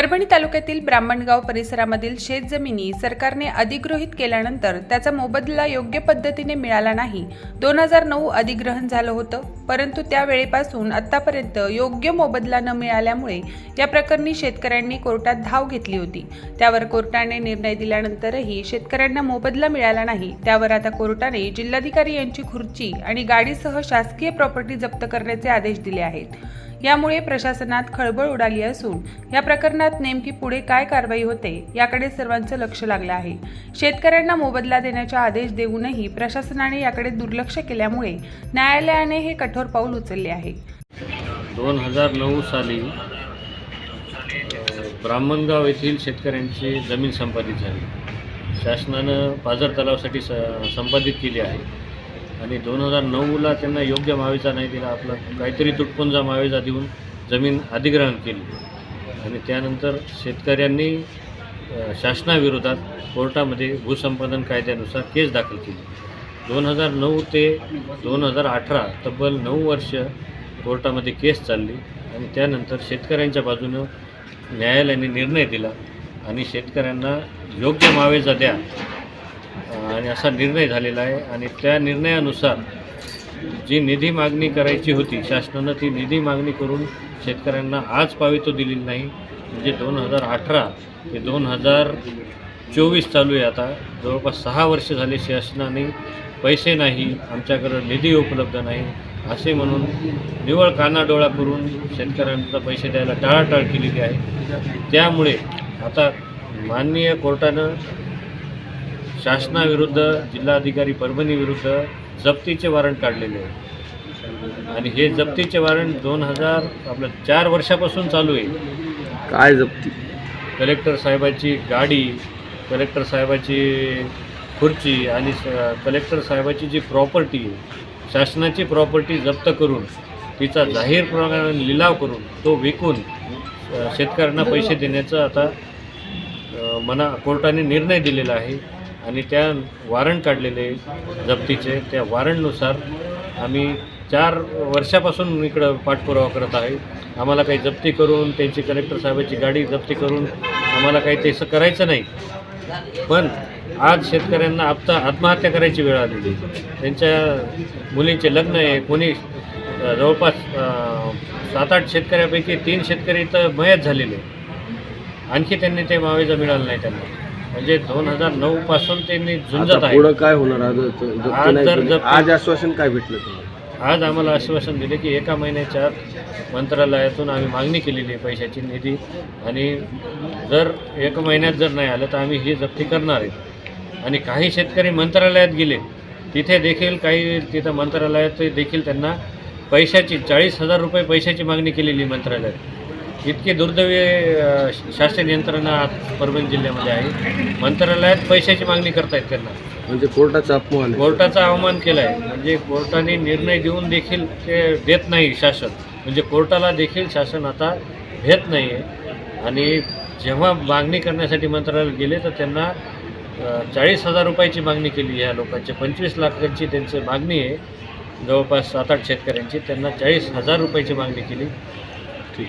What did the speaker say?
परभणी तालुक्यातील ब्राह्मणगाव परिसरामधील शेतजमिनी सरकारने अधिग्रहित केल्यानंतर त्याचा मोबदला योग्य पद्धतीने मिळाला नाही. दोन हजार नऊ अधिग्रहण झालं होतं परंतु त्यावेळेपासून आतापर्यंत योग्य मोबदला न मिळाल्यामुळे या प्रकरणी शेतकऱ्यांनी कोर्टात धाव घेतली होती. त्यावर कोर्टाने निर्णय दिल्यानंतरही शेतकऱ्यांना मोबदला मिळाला नाही. त्यावर आता कोर्टाने जिल्हाधिकारी यांची खुर्ची आणि गाडीसह शासकीय प्रॉपर्टी जप्त करण्याचे आदेश दिले आहेत. यामुळे प्रशासनात खळबळ उडाली असून या प्रकरणात नेमकी पुढे काय कारवाई होते याकडे सर्वांचं लक्ष लागलं आहे. शेतकऱ्यांना मोबदला देण्याचे आदेश देऊनही प्रशासनाने याकडे दुर्लक्ष केल्यामुळे न्यायालयाने हे कठोर पाऊल उचलले आहे. दोन हजार नऊ साली ब्राह्मणगाव येथील शेतकऱ्यांची जमीन संपादित झाली. शासनानं पाझर तलावासाठी स संपादित केली आहे. आणि दोन हजार नऊला त्यांना योग्य मावेचा नाही दिला आपला. काहीतरी तुटपुंजा मावेजा देऊन जमीन अधिग्रहण केली. आणि त्यानंतर शेतकऱ्यांनी शासनाविरोधात कोर्टामध्ये भूसंपादन कायद्यानुसार केस दाखल केली. दोन हजार नऊ ते दोन हजार अठरा तब्बल नऊ वर्ष कोर्टामध्ये केस चालली आणि त्यानंतर शेतकऱ्यांच्या बाजूनं न्यायालयाने निर्णय दिला आणि शेतकऱ्यांना योग्य मावेजा द्या. आणि असा निर्णय झालेला आहे. आणि त्या निर्णयानुसार जी निधी मागणी करायची होती शासनानं ती निधी मागणी करून शेतकऱ्यांना आज पावितो दिलेली नाही. म्हणजे दोन हजार अठरा ते दोन हजार चोवीस चालू आहे आता. जवळपास सहा वर्ष झाले शासनाने पैसे नाही आमच्याकडं निधी उपलब्ध नाही. असे म्हणून निवळ कानाडोळा करून शेतकऱ्यांचा पैसे द्यायला टाळाटाळ केलेली आहे. त्यामुळे आता माननीय कोर्टानं शासनाविरुद्ध जिल्हाधिकारी परभणीविरुद्ध जप्तीचे वॉरंट काढलेले आहे आणि हे जप्तीचे वॉरंट दोन हजार आपलं चार वर्षापासून चालू आहे. काय जप्ती? कलेक्टर साहेबाची गाडी कलेक्टर साहेबाची खुर्ची आणि कलेक्टर साहेबाची जी प्रॉपर्टी आहे शासनाची प्रॉपर्टी जप्त करून तिचा जाहीर प्रमाणाने लिलाव करून तो विकून शेतकऱ्यांना पैसे देण्याचं आता मना कोर्टाने निर्णय दिलेला आहे. आणि त्या वॉरंट काढलेले जप्तीचे त्या वॉरंटनुसार आम्ही चार वर्षापासून इकडं पाठपुरावा करत आहे. आम्हाला काही जप्ती करून त्यांची कलेक्टर साहेबाची गाडी जप्ती करून आम्हाला काही ते असं करायचं नाही. पण आज शेतकऱ्यांना आत्ता आत्महत्या करायची वेळ आलेली. त्यांच्या मुलींचे लग्न आहे. कोणी जवळपास सात आठ शेतकऱ्यापैकी तीन शेतकरी तर मयत झालेले. आणखी त्यांनी ते मावेजा मिळाला नाही त्यांना. म्हणजे दोन हजार नऊ पासून त्यांनी झुंजत आहे. पुढं काय होणार? आज आज जर आज आश्वासन काय भेटलं तुम्हाला? आज आम्हाला आश्वासन दिले की एका महिन्याच्या आत मंत्रालयातून आम्ही मागणी केलेली आहे पैशाची निधी. आणि जर एक महिन्यात जर नाही आलं तर आम्ही ही जप्ती करणार आहे. आणि काही शेतकरी मंत्रालयात गेले तिथे देखील काही तिथं मंत्रालयात देखील त्यांना पैशाची चाळीस हजार रुपये पैशाची मागणी केलेली आहे मंत्रालयात. इतकी दुर्दैवी शासन यंत्रणा परभणी जिल्ह्यामध्ये आहे. मंत्रालयात पैशाची मागणी करतायत त्यांना. म्हणजे कोर्टाचा अपमान आहे. कोर्टाचा अवमान केला आहे म्हणजे कोर्टाने निर्णय देऊन देखील ते देत नाही शासन. म्हणजे कोर्टाला देखील शासन आता घेत नाही आहे आणि जेव्हा मागणी करण्यासाठी मंत्रालयात गेले तर त्यांना चाळीस हजार रुपयाची मागणी केली ह्या लोकांची. पंचवीस लाखांची त्यांची मागणी आहे. जवळपास सात आठ शेतकऱ्यांची. त्यांना चाळीस हजार रुपयाची मागणी केली. ठीक.